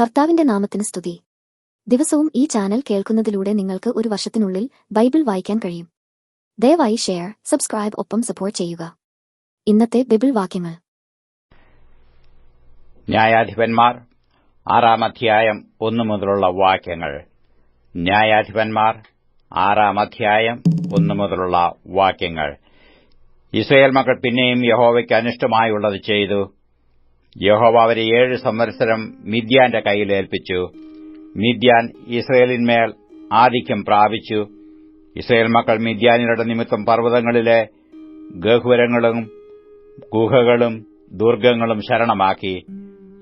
കർത്താവിന്റെ നാമത്തിന് സ്തുതി. ദിവസവും ഈ ചാനൽ കേൾക്കുന്നതിലൂടെ നിങ്ങൾക്ക് ഒരു വർഷത്തിനുള്ളിൽ ബൈബിൾ വായിക്കാൻ കഴിയും. ദയവായി ഷെയർ സബ്സ്ക്രൈബ് ഒപ്പം സപ്പോർട്ട് ചെയ്യുക. ഇന്നത്തെ ബൈബിൾ വാക്യങ്ങൾ. ന്യായാധിപന്മാർ ആറാം അധ്യായം ഒന്നു മുതലുള്ള വാക്യങ്ങൾ. ന്യായാധിപന്മാർ ആറാം അധ്യായം ഒന്നു മുതലുള്ള വാക്യങ്ങൾ. ഇസ്രയേൽ മക്കൾ പിന്നെയും യഹോവയ്ക്ക് അനിഷ്ടമായുള്ളത് ചെയ്തു. യഹോവ അവരെ ഏഴ് സംവത്സരം മിദ്യാന്റെ കയ്യിൽ ഏൽപ്പിച്ചു. മിദ്യാൻ ഇസ്രയേലിന്മേൽ ആധിക്യം പ്രാപിച്ചു. ഇസ്രയേൽ മക്കൾ മിദ്യാനിയുടെ നിമിത്തം പർവതങ്ങളിലെ ഗഹുവരങ്ങളും ഗുഹകളും ദുർഗങ്ങളും ശരണമാക്കി.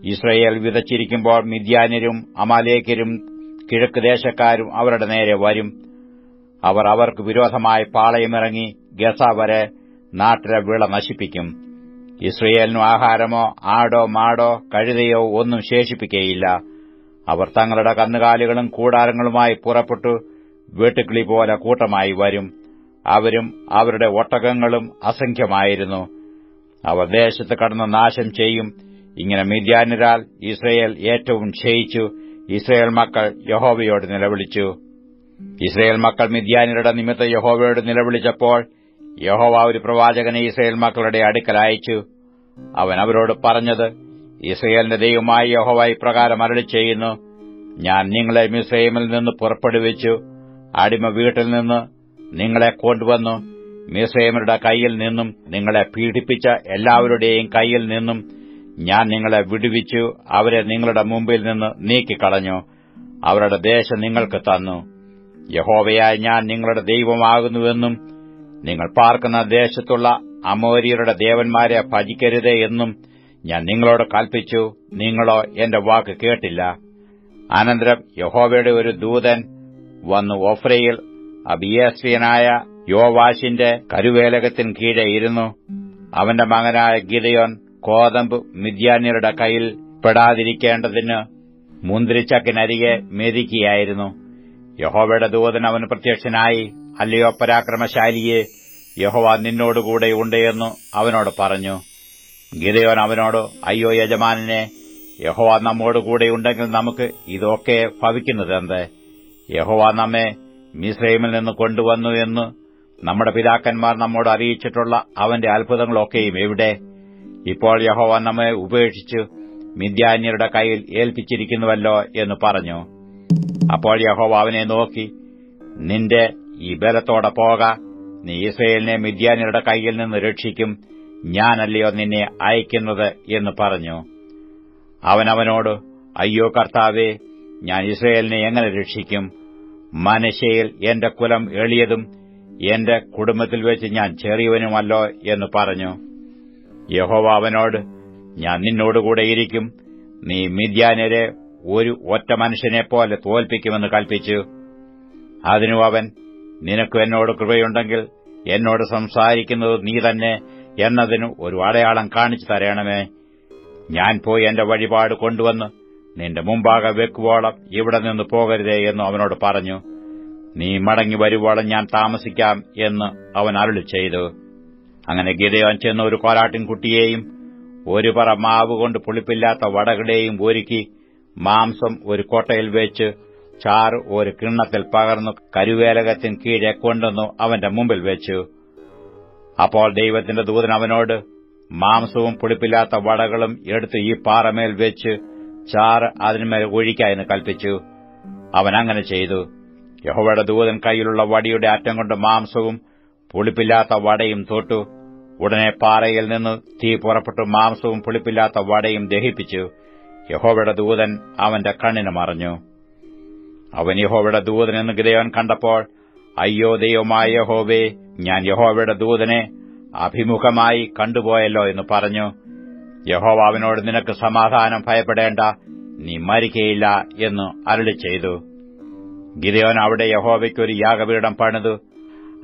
ഇസ്രയേൽ വിതച്ചിരിക്കുമ്പോൾ മിദ്യാനരും അമാലേക്കരും കിഴക്ക് ദേശക്കാരും അവരുടെ നേരെ വരും. അവർ അവർക്ക് വിരോധമായി പാളയമിറങ്ങി ഗസ വരെ നാട്ടിലെ വിള നശിപ്പിക്കും. ഇസ്രയേലിനു ആഹാരമോ ആടോ മാടോ കഴുതയോ ഒന്നും ശേഷിപ്പിക്കേയില്ല. അവർ തങ്ങളുടെ കന്നുകാലികളും കൂടാരങ്ങളുമായി പുറപ്പെട്ടു വീട്ടുക്കിളി പോലെ കൂട്ടമായി വരും. അവരും അവരുടെ ഒട്ടകങ്ങളും അസംഖ്യമായിരുന്നു. അവർ ദേശത്ത് കടന്ന് നാശം ചെയ്യും. ഇങ്ങനെ മിഥ്യാനിരാൽ ഇസ്രയേൽ ഏറ്റവും ക്ഷയിച്ചു. ഇസ്രയേൽ മക്കൾ യഹോവയോട് നിലവിളിച്ചു. ഇസ്രയേൽ മക്കൾ മിഥ്യാനിരുടെ നിമിത്തം യഹോവയോട് നിലവിളിച്ചപ്പോൾ യഹോവ ഒരു പ്രവാചകനെ ഇസ്രയേൽ മക്കളുടെ അടുക്കൽ അയച്ചു. അവൻ അവരോട് പറഞ്ഞത് ഇസ്രയേലിന്റെ ദൈവമായ യഹോവ ഇപ്രകാരം അരളി ചെയ്യുന്നു ഞാൻ നിങ്ങളെ മിസ്രൈമിൽ നിന്ന് പുറപ്പെടുവിച്ചു അടിമ വീട്ടിൽ നിന്ന് നിങ്ങളെ കൊണ്ടുവന്നു മിസ്രൈമരുടെ കൈയിൽ നിന്നും നിങ്ങളെ പീഡിപ്പിച്ച എല്ലാവരുടെയും കൈയിൽ നിന്നും ഞാൻ നിങ്ങളെ വിടുവിച്ചു അവരെ നിങ്ങളുടെ മുമ്പിൽ നിന്ന് നീക്കിക്കളഞ്ഞു അവരുടെ ദേശം നിങ്ങൾക്ക് തന്നു. യഹോവയായ ഞാൻ നിങ്ങളുടെ ദൈവമാകുന്നുവെന്നും നിങ്ങൾ പാർക്കുന്ന ദേശത്തുള്ള അമോര്യരുടെ ദേവന്മാരെ ഭജിക്കരുതേ എന്നും ഞാൻ നിങ്ങളോട് കൽപ്പിച്ചു. നിങ്ങളോ എന്റെ വാക്ക് കേട്ടില്ല. അനന്തരം യഹോവയുടെ ഒരു ദൂതൻ വന്നു ഓഫ്രയിൽ അബിയസ്വിയനായ യോവാശിന്റെ കരുവേലകത്തിന് കീഴെ ഇരുന്നു. അവന്റെ മകനായ ഗിതയോൻ കോതമ്പ് മിഥ്യാന്യരുടെ കയ്യിൽ പെടാതിരിക്കേണ്ടതിന് മുന്തിരിച്ചക്കിനരികെ മെതിക്കുകയായിരുന്നു. യഹോവയുടെ ദൂതൻ അവന് പ്രത്യക്ഷനായി അല്ലയോ പരാക്രമശാലിയെ യഹോവ നിന്നോടുകൂടെ ഉണ്ടെന്നു അവനോട് പറഞ്ഞു. ഗിതയോൻ അവനോട് അയ്യോ യജമാനെ യഹോവ നമ്മോടുകൂടെ ഉണ്ടെങ്കിൽ നമുക്ക് ഇതൊക്കെ ഭവിക്കുന്നതെന്ത്? യഹോവ നമ്മെ മിസ്രൈമിൽ നിന്ന് കൊണ്ടുവന്നു എന്ന് നമ്മുടെ പിതാക്കന്മാർ നമ്മോട് അറിയിച്ചിട്ടുള്ള അവന്റെ അത്ഭുതങ്ങളൊക്കെയും എവിടെ? ഇപ്പോൾ യഹോവ നമ്മെ ഉപേക്ഷിച്ച് മിഥ്യാന്യരുടെ കയ്യിൽ ഏൽപ്പിച്ചിരിക്കുന്നുവല്ലോ എന്ന് പറഞ്ഞു. അപ്പോൾ യഹോവ അവനെ നോക്കി നിന്റെ ഈ ബലത്തോടെ പോക നീ ഇസ്രയേലിനെ മിദ്യാന്യരുടെ കയ്യിൽ നിന്ന് രക്ഷിക്കും. ഞാനല്ലയോ നിന്നെ അയക്കുന്നത് എന്ന് പറഞ്ഞു. അവൻ അവനോട് അയ്യോ കർത്താവേ ഞാൻ ഇസ്രയേലിനെ എങ്ങനെ രക്ഷിക്കും? മനശയിൽ എന്റെ കുലം എളിയതും എന്റെ കുടുംബത്തിൽ വെച്ച് ഞാൻ ചെറിയവനുമല്ലോ എന്ന് പറഞ്ഞു. യഹോവ അവനോട് ഞാൻ നിന്നോടുകൂടെ ഇരിക്കും. നീ മിദ്യാനരെ ഒരു ഒറ്റ മനുഷ്യനെപ്പോലെ തോൽപ്പിക്കുമെന്ന് കൽപ്പിച്ചു. അതിനു അവൻ നിനക്ക് എന്നോട് കൃപയുണ്ടെങ്കിൽ എന്നോട് സംസാരിക്കുന്നത് നീ തന്നെ എന്നതിന് ഒരു അടയാളം കാണിച്ചു തരണമേ. ഞാൻ പോയി എന്റെ വഴിപാട് കൊണ്ടുവന്ന് നിന്റെ മുമ്പാകെ വെക്കുവോളം ഇവിടെ നിന്ന് പോകരുതേ എന്ന് അവനോട് പറഞ്ഞു. നീ മടങ്ങി വരുവോളം ഞാൻ താമസിക്കാം എന്ന് അവൻ അരുളി ചെയ്തു. അങ്ങനെ ഗിതയോൻ ചെന്ന ഒരു കോലാട്ടിൻകുട്ടിയെയും ഒരു പറ മാവ് കൊണ്ട് പുളിപ്പില്ലാത്ത വടകളെയും ഒരുക്കി മാംസം ഒരു കോട്ടയിൽ വെച്ച് ചാറ് ഒരു കിണ്ണത്തിൽ പകർന്നു കരുവേലകത്തിന് കീഴെ കൊണ്ടുവന്നു അവന്റെ മുമ്പിൽ വെച്ചു. അപ്പോൾ ദൈവത്തിന്റെ ദൂതൻ അവനോട് മാംസവും പുളിപ്പില്ലാത്ത വടകളും എടുത്ത് ഈ പാറമേൽ വെച്ച് ചാറ് അതിന്മേൽ ഒഴിക്കായെന്ന് കൽപ്പിച്ചു. അവൻ അങ്ങനെ ചെയ്തു. യഹോവയുടെ ദൂതൻ കൈയിലുള്ള വടിയുടെ അറ്റം കൊണ്ട് മാംസവും പുളിപ്പില്ലാത്ത വടയും തൊട്ടു. ഉടനെ പാറയിൽ നിന്ന് തീ പുറപ്പെട്ടു മാംസവും പുളിപ്പില്ലാത്ത വടയും ദഹിപ്പിച്ചു. യഹോവയുടെ ദൂതൻ അവന്റെ കണ്ണിന് മറഞ്ഞു. അവൻ യഹോവയുടെ ദൂതൻ എന്ന് ഗിതയോൻ കണ്ടപ്പോൾ അയ്യോ ദൈവമായ യഹോവേ ഞാൻ യഹോവയുടെ ദൂതനെ അഭിമുഖമായി കണ്ടുപോയല്ലോ എന്ന് പറഞ്ഞു. യഹോവ അവനോട് നിനക്ക് സമാധാനം ഭയപ്പെടേണ്ട നീ മരിക്കയില്ല എന്ന് അരളി ചെയ്തു. ഗിദയോൻ അവിടെ യഹോവയ്ക്കൊരു യാഗപീഠം പണിതു.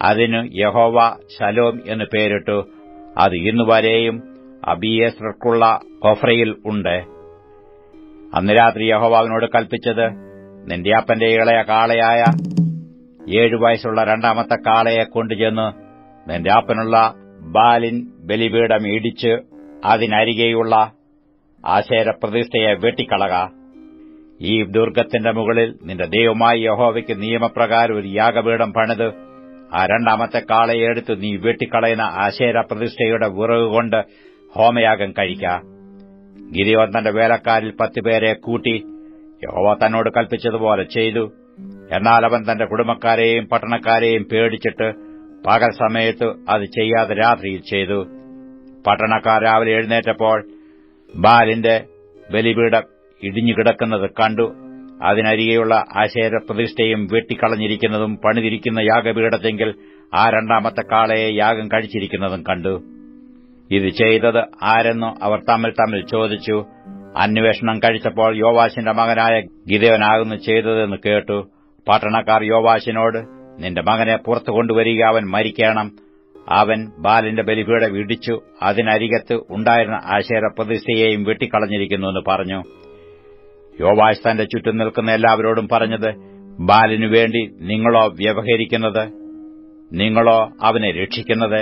അതിന് യഹോവ ശലോം എന്ന് പേരിട്ടു. അത് ഇന്നുവരെയും അബിയേസർക്കുള്ള കൊഫ്രയിൽ ഉണ്ട്. അന്ന് രാത്രി യഹോവ അവനോട് കൽപ്പിച്ചത് നിന്റെ അപ്പന്റെ ഇളയ കാളയായ ഏഴു വയസ്സുള്ള രണ്ടാമത്തെ കാളയെ കൊണ്ടുചെന്ന് നിന്റെ അപ്പനുള്ള ബാലിൻ ബലിപീഠം ഇടിച്ച് അതിനരികെയുള്ള ആശേര പ്രതിഷ്ഠയെ വെട്ടിക്കളക. ഈ ദുർഗത്തിന്റെ മുകളിൽ നിന്റെ ദൈവമായി യഹോവയ്ക്ക് നിയമപ്രകാരം ഒരു യാഗപീഠം പണിത് ആ രണ്ടാമത്തെ കാളയെ എടുത്ത് നീ വെട്ടിക്കളയുന്ന ആശേര പ്രതിഷ്ഠയുടെ വിറക് കൊണ്ട് ഹോമയാഗം കഴിക്ക. ഗിരിയോൻ തന്റെ വേലക്കാരിൽ പത്തുപേരെ കൂട്ടി യഹോവ തന്നോട് കൽപ്പിച്ചതുപോലെ ചെയ്തു. എന്നാൽ അവൻ തന്റെ കുടുംബക്കാരെയും പട്ടണക്കാരെയും പേടിച്ചിട്ട് പകൽ സമയത്ത് അത് ചെയ്യാതെ രാത്രിയിൽ ചെയ്തു. പട്ടണക്കാർ രാവിലെ എഴുന്നേറ്റപ്പോൾ ബാലിന്റെ ബലിപീഠം ഇടിഞ്ഞുകിടക്കുന്നത് കണ്ടു. അതിനരികെയുള്ള ആശേര പ്രതിഷ്ഠയും വെട്ടിക്കളഞ്ഞിരിക്കുന്നതും പണിതിരിക്കുന്ന യാഗപീഠത്തെങ്കിൽ ആ രണ്ടാമത്തെ കാളയെ യാഗം കഴിച്ചിരിക്കുന്നതും കണ്ടു. ഇത് ചെയ്തത് ആരെന്നോ അവർ തമ്മിൽ തമ്മിൽ ചോദിച്ചു. അന്വേഷണം കഴിച്ചപ്പോൾ യോവാശിന്റെ മകനായ ഗിതവനാകുന്നു ചെയ്തതെന്ന് കേട്ടു. പട്ടണക്കാർ യോവാശിനോട് നിന്റെ മകനെ പുറത്തു കൊണ്ടുവരിക അവൻ മരിക്കണം. അവൻ ബാലിന്റെ ബലിപീഠം ഇടിച്ചു. അതിനരികത്ത് ഉണ്ടായിരുന്ന ആശേര പ്രതിഷ്ഠയെയും വെട്ടിക്കളഞ്ഞിരിക്കുന്നുവെന്ന് പറഞ്ഞു. യോവാശ് തന്റെ ചുറ്റും നിൽക്കുന്ന എല്ലാവരോടും പറഞ്ഞത് ബാലിനു വേണ്ടി നിങ്ങളോ വ്യവഹരിക്കുന്നത്? നിങ്ങളോ അവനെ രക്ഷിക്കുന്നത്?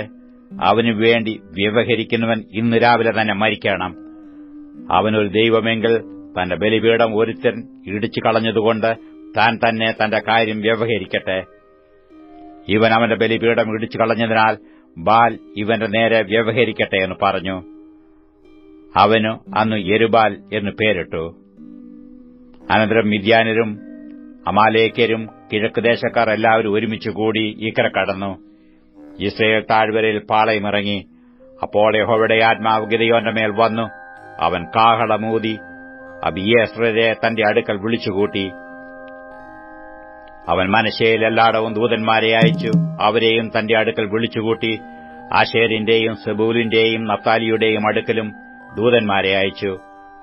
അവനു വേണ്ടി വ്യവഹരിക്കുന്നവൻ ഇന്ന് രാവിലെ തന്നെ മരിക്കണം. അവനൊരു ദൈവമെങ്കിൽ തന്റെ ബലിപീഠം ഒരുത്തൻ ഇടിച്ചു കളഞ്ഞതുകൊണ്ട് താൻ തന്നെ തന്റെ കാര്യം വ്യവഹരിക്കട്ടെ. ഇവൻ അവന്റെ ബലിപീഠം ഇടിച്ചു കളഞ്ഞതിനാൽ ബാൽ ഇവന്റെ നേരെ വ്യവഹരിക്കട്ടെ എന്ന് പറഞ്ഞു. അവനു അന്ന് എരുബാൽ എന്ന് പേരിട്ടു. അനന്തരം മിഥ്യാനരും അമാലേക്കരും കിഴക്ക് ദേശക്കാർ എല്ലാവരും ഒരുമിച്ച് കൂടി ഇക്കര കടന്നു. ഇസ്രയേൽ താഴ്വരയിൽ പാളയമിറങ്ങി. അപ്പോൾ യഹോവയുടെ ആത്മാവ് ഗിതയോന്റെ മേൽ വന്നു. അവൻ കാഹളമൂതി അബിയേശ്വരരെ തന്റെ അടുക്കൽ വിളിച്ചുകൂട്ടി. അവൻ മനശയിൽ എല്ലായിടവും ദൂതന്മാരെ അയച്ചു. അവരെയും തന്റെ അടുക്കൽ വിളിച്ചുകൂട്ടി. ആശേരിന്റെയും സെബൂലിന്റെയും നത്താലിയുടെയും അടുക്കലും ദൂതന്മാരെ അയച്ചു.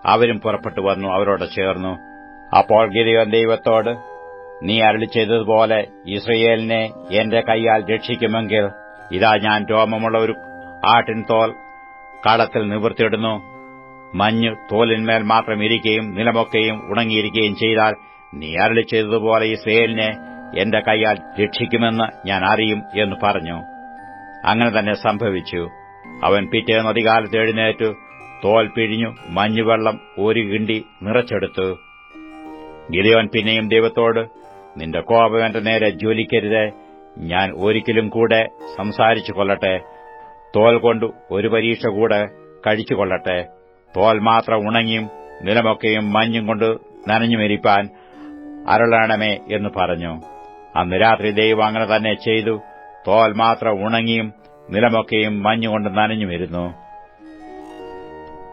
അവരും പുറപ്പെട്ടു വന്നു അവരോട് ചേർന്നു. അപ്പോൾ ഗിരിയോൻ ദൈവത്തോട് നീ അരളി ചെയ്തതുപോലെ ഇസ്രയേലിനെ എന്റെ കൈയാൽ രക്ഷിക്കുമെങ്കിൽ ഇതാ ഞാൻ രോമമുള്ള ഒരു ആട്ടിൻ തോൽ കളത്തിൽ മഞ്ഞ് തോലിന്മേൽ മാത്രം ഇരിക്കുകയും നിലമൊക്കെയും ഉണങ്ങിയിരിക്കുകയും ചെയ്താൽ നീ അരളി ചെയ്തതുപോലെ ഇസ്രയേലിനെ എന്റെ കൈയാൽ രക്ഷിക്കുമെന്ന് ഞാൻ അറിയും എന്ന് പറഞ്ഞു. അങ്ങനെ തന്നെ സംഭവിച്ചു. അവൻ പിറ്റേന്ന് അധികാലത്ത് എഴുന്നേറ്റു തോൽ പിഴിഞ്ഞു മഞ്ഞുവെള്ളം ഒരു കിണ്ടി നിറച്ചെടുത്തു. ഗിരിയോൻ പിന്നെയും ദൈവത്തോട് നിന്റെ കോപം എന്റെ നേരെ ജ്വലിക്കരുത് ഞാൻ ഒരിക്കലും കൂടെ സംസാരിച്ചു കൊള്ളട്ടെ തോൽ കൊണ്ട് ഒരു പരീക്ഷ കൂടെ കഴിച്ചു കൊള്ളട്ടെ തോൽ മാത്രം ഉണങ്ങിയും നിലമൊക്കെയും മഞ്ഞും കൊണ്ട് നനഞ്ഞുമെരിപ്പാൻ അരുളണമേ എന്ന് പറഞ്ഞു. അന്ന് രാത്രി ദൈവം അങ്ങനെ തന്നെ ചെയ്തു. തോൽ മാത്രം ഉണങ്ങിയും നിലമൊക്കെയും മഞ്ഞുകൊണ്ട് നനഞ്ഞുമിരുന്നു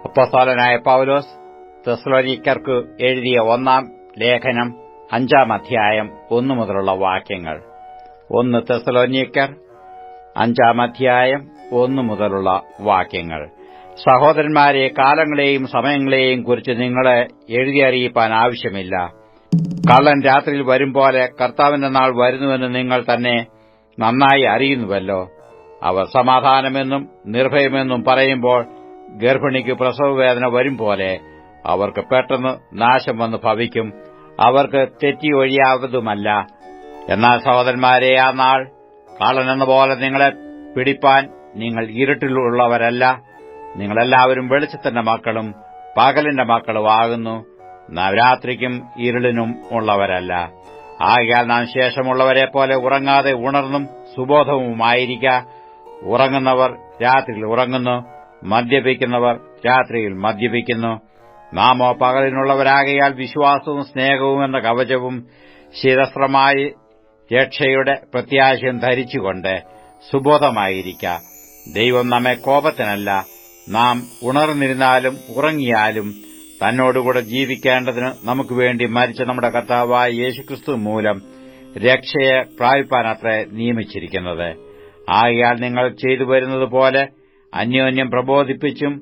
അപ്പസ്തോലനായ പൌലോസ് തെസ്ലോനിക്കർക്ക് എഴുതിയ ഒന്നാം ലേഖനം അഞ്ചാം അധ്യായം ഒന്നു മുതലുള്ള വാക്യങ്ങൾ. ഒന്ന് തെസ്ലോനിക്കർ അഞ്ചാം അധ്യായം ഒന്നു മുതലുള്ള വാക്യങ്ങൾ. സഹോദരന്മാരെ കാലങ്ങളെയും സമയങ്ങളെയും കുറിച്ച് നിങ്ങളെ എഴുതി അറിയിപ്പാൻ ആവശ്യമില്ല. കള്ളൻ രാത്രിയിൽ വരും പോലെ കർത്താവിന്റെ നാൾ വരുന്നുവെന്ന് നിങ്ങൾ തന്നെ നന്നായി അറിയുന്നുവല്ലോ. അവർ സമാധാനമെന്നും നിർഭയമെന്നും പറയുമ്പോൾ ഗർഭിണിക്ക് പ്രസവവേദന വരും പോലെ അവർക്ക് പെട്ടെന്ന് നാശം വന്ന് ഭവിക്കും. അവർക്ക് തെറ്റി ഒഴിയാവതുമല്ല എന്നാൽ സഹോദരന്മാരെ ആ നാൾ കള്ളനെന്ന പോലെ നിങ്ങളെ പിടിപ്പാൻ നിങ്ങൾ ഇരുട്ടിലുള്ളവരല്ല. നിങ്ങളെല്ലാവരും വെളിച്ചത്തിന്റെ മക്കളും പകലിന്റെ മക്കളും ആകുന്നു. നവരാത്രിക്കും ഇരുളിനും ഉള്ളവരല്ല. ആകയാൽ നാം ശേഷമുള്ളവരെ പോലെ ഉറങ്ങാതെ ഉണർന്നും സുബോധവുമായിരിക്ക. ഉറങ്ങുന്നവർ രാത്രിയിൽ ഉറങ്ങുന്നു മദ്യപിക്കുന്നവർ രാത്രിയിൽ മദ്യപിക്കുന്നു. നാമോ പകലിനുള്ളവരാകയാൽ വിശ്വാസവും സ്നേഹവും എന്ന കവചവും ശിരസ്രമായി രക്ഷയുടെ പ്രത്യാശയും ധരിച്ചുകൊണ്ട് സുബോധമായിരിക്ക. ദൈവം നമ്മെ കോപത്തിനല്ല നാം ഉണർന്നിരുന്നാലും ഉറങ്ങിയാലും തന്നോടുകൂടെ ജീവിക്കേണ്ടതിന് നമുക്ക് വേണ്ടി മരിച്ച നമ്മുടെ കർത്താവായ യേശുക്രിസ്തു മൂലം രക്ഷയെ പ്രാപിപ്പാനത്രേ നിയമിച്ചിരിക്കുന്നത്. ആകയാൽ നിങ്ങൾ ചെയ്തു വരുന്നത് പോലെ അന്യോന്യം പ്രബോധിപ്പിച്ചും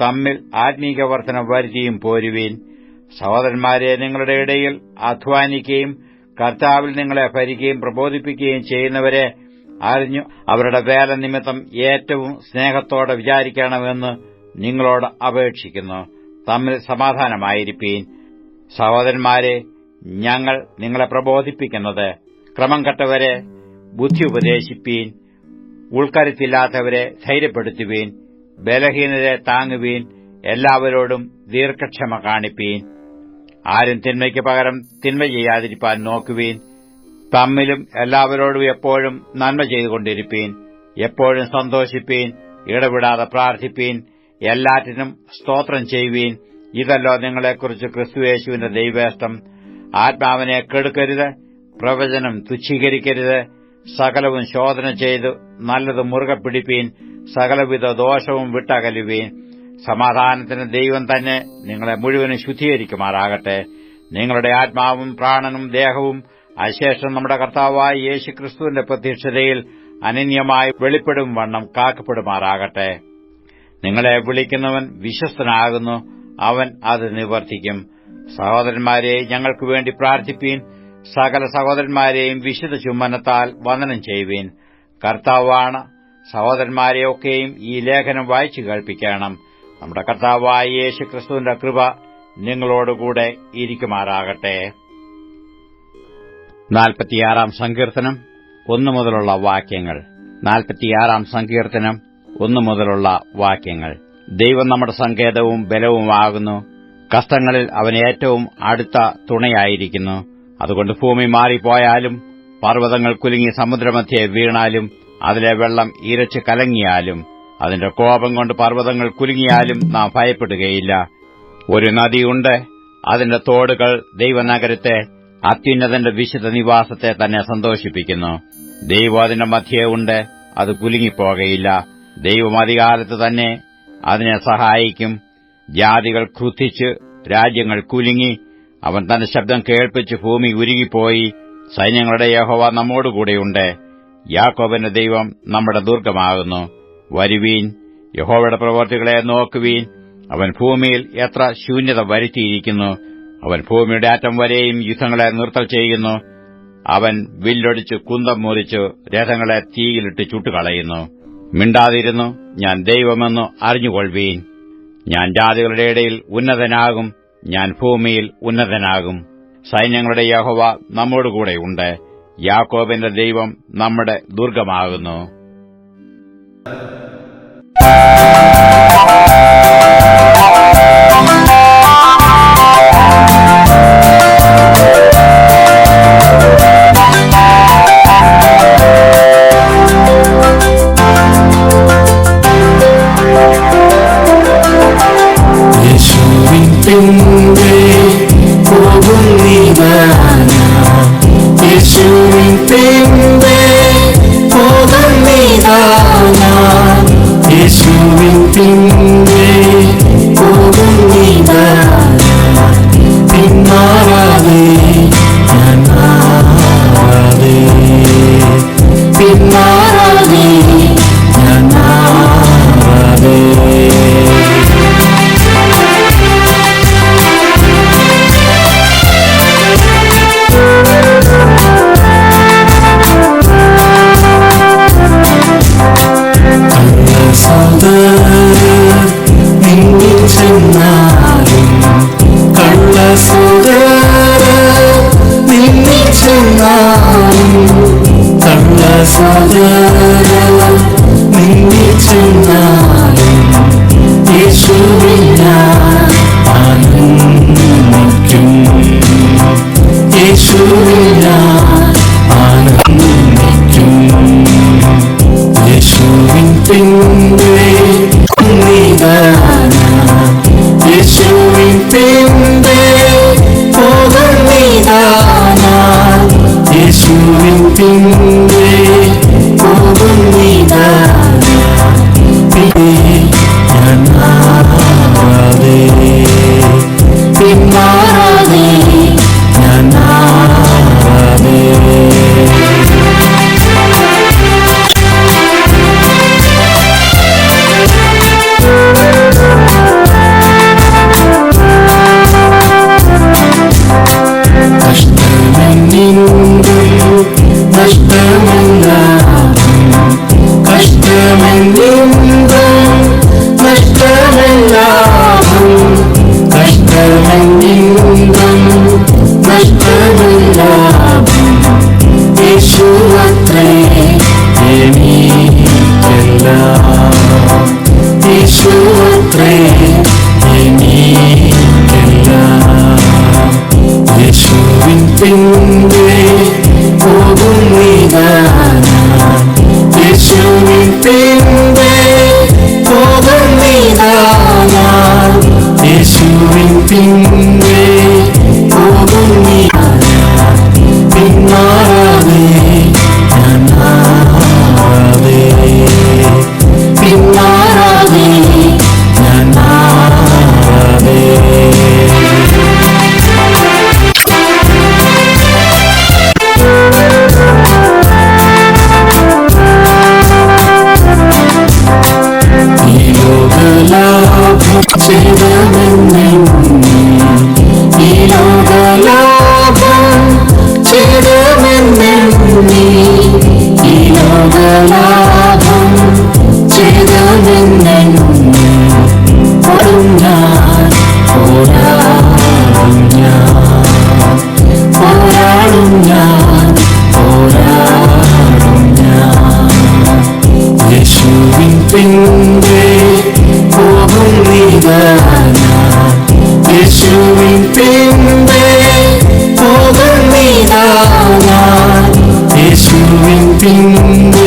തമ്മിൽ ആത്മീക വർധന വരുത്തിയും പോരുവീൻ. സഹോദരന്മാരെ നിങ്ങളുടെ ഇടയിൽ അധ്വാനിക്കുകയും കർത്താവിൽ നിങ്ങളെ ഭരിക്കുകയും പ്രബോധിപ്പിക്കുകയും ചെയ്യുന്നവരെ അറിഞ്ഞു അവരുടെ വേല നിമിത്തം ഏറ്റവും സ്നേഹത്തോടെ വിചാരിക്കണമെന്ന് നിങ്ങളോട് അപേക്ഷിക്കുന്നു. തമ്മിൽ സമാധാനമായിരിക്കീൻ സഹോദരന്മാരെ ഞങ്ങൾ നിങ്ങളെ പ്രബോധിപ്പിക്കുന്നത് ക്രമം കെട്ടവരെ ബുദ്ധി ഉപദേശിപ്പീൻ ഉൾക്കരുത്തില്ലാത്തവരെ ധൈര്യപ്പെടുത്തുവീൻ. ബലഹീനരെ താങ്ങുവീൻ. എല്ലാവരോടും ദീർഘക്ഷമ കാണിപ്പീൻ. ആരും തിന്മയ്ക്ക് പകരം തിന്മ ചെയ്യാതിരിപ്പാൻ നോക്കുവീൻ. തമ്മിലും എല്ലാവരോടും എപ്പോഴും നന്മ ചെയ്തുകൊണ്ടിരിപ്പീൻ എപ്പോഴും സന്തോഷിപ്പീൻ ഇടപെടാതെ പ്രാർത്ഥിപ്പീൻ എല്ലാറ്റിനും സ്തോത്രം ചെയ്യുവീൻ. ഇതല്ലോ നിങ്ങളെക്കുറിച്ച് ക്രിസ്തുയേശുവിന്റെ ദൈവേഷ്ടം. ആത്മാവിനെ കെടുക്കരുത് പ്രവചനം തുച്ഛീകരിക്കരുത് സകലവും ശോധന ചെയ്ത് നല്ലത് മുറുകെ പിടിപ്പീൻ സകലവിധ ദോഷവും വിട്ടകലുവീൻ. സമാധാനത്തിന് ദൈവം തന്നെ നിങ്ങളെ മുഴുവനും ശുദ്ധീകരിക്കുമാറാകട്ടെ. നിങ്ങളുടെ ആത്മാവും പ്രാണനും ദേഹവും അശേഷം നമ്മുടെ കർത്താവായ യേശുക്രിസ്തുവിന്റെ പ്രത്യക്ഷതയിൽ അനന്യമായി വെളിപ്പെടും വണ്ണം കാക്കപ്പെടുമാറാകട്ടെ. നിങ്ങളെ വിളിക്കുന്നവൻ വിശ്വസ്തനാകുന്നു. അവൻ അത് നിവർത്തിക്കും. സഹോദരന്മാരെ ഞങ്ങൾക്ക് വേണ്ടി പ്രാർത്ഥിപ്പീൻ. സകല സഹോദരന്മാരെയും വിശുദ്ധ ചുമ്മനത്താൽ വന്ദനം ചെയ്യുവീൻ കർത്താവാണ് സഹോദരന്മാരെയൊക്കെയും ഈ ലേഖനം വായിച്ചു കേൾപ്പിക്കണം. നമ്മുടെ കർത്താവായ യേശു ക്രിസ്തുവിന്റെ കൃപ നിങ്ങളോടുകൂടെ ഇരിക്കുമാറാകട്ടെ. നാൽപ്പത്തിയാറാം സങ്കീർത്തനം ഒന്നു മുതലുള്ള വാക്യങ്ങൾ. നാൽപ്പത്തിയാറാം സങ്കീർത്തനം ഒന്നു മുതലുള്ള വാക്യങ്ങൾ. ദൈവം നമ്മുടെ സങ്കേതവും ബലവുമാകുന്നു. കഷ്ടങ്ങളിൽ അവൻ ഏറ്റവും അടുത്ത തുണയായിരിക്കുന്നു. അതുകൊണ്ട് ഭൂമി മാറിപ്പോയാലും പർവതങ്ങൾ കുലുങ്ങി സമുദ്രമധ്യേ വീണാലും അതിലെ വെള്ളം ഇരച്ച് കലങ്ങിയാലും അതിന്റെ കോപം കൊണ്ട് പർവതങ്ങൾ കുലുങ്ങിയാലും നാം ഭയപ്പെടുകയില്ല. ഒരു നദിയുണ്ട് അതിന്റെ തോടുകൾ ദൈവനഗരത്തെ അത്യുന്നതന്റെ വിശുദ്ധ നിവാസത്തെ തന്നെ സന്തോഷിപ്പിക്കുന്നു. ദൈവം അതിന്റെ മധ്യേ ഉണ്ട് അത് കുലുങ്ങിപ്പോകയില്ല. ദൈവം അധികാരത്ത് തന്നെ അതിനെ സഹായിക്കും. ജാതികൾ ക്രുദ്ധിച്ച് രാജ്യങ്ങൾ കുലുങ്ങി അവൻ തന്റെ ശബ്ദം കേൾപ്പിച്ച് ഭൂമി ഉരുകിപ്പോയി. സൈന്യങ്ങളുടെ യഹോവ നമ്മോടുകൂടെയുണ്ട് യാക്കോബന്റെ ദൈവം നമ്മുടെ ദുർഗമാകുന്നു. വരുവീൻ യഹോവയുടെ പ്രവർത്തികളെ നോക്കുവീൻ അവൻ ഭൂമിയിൽ എത്ര ശൂന്യത വരുത്തിയിരിക്കുന്നു. അവൻ ഭൂമിയുടെ ആറ്റം വരെയും യുദ്ധങ്ങളെ നിർത്തൽ ചെയ്യുന്നു. അവൻ വില്ലൊടിച്ച് കുന്തം മുറിച്ച് രഥങ്ങളെ തീയിലിട്ട് ചുട്ടുകളയുന്നു. മിണ്ടാതിരുന്നു. ഞാൻ ദൈവമെന്നു അറിഞ്ഞുകൊള്ളുവീൻ ഞാൻ ജാതികളുടെ ഇടയിൽ ഉന്നതനാകും. ഞാൻ ഭൂമിയിൽ ഉന്നതനാകും. സൈന്യങ്ങളുടെ യഹോവ നമ്മോടുകൂടെയുണ്ട് യാക്കോബിന്റെ ദൈവം നമ്മുടെ ദുർഗമാകുന്നു. യേശുവിൻ പിൻപേ പോകുന്നിതാന യേശുവിൻ യേശുത്രേ എനിക്കെല്ലാം യേശുവിൻ പിന്നേ പോകുന്നിതാ യേശുവിൻ പിന്നേ പോകുന്നിതാ യേശുവിൻ പിന്നേ പോകും നീതാന യേശുവിൻ പിന്തേ പോകും നീതാന യേശുവിൻ പിന്തേ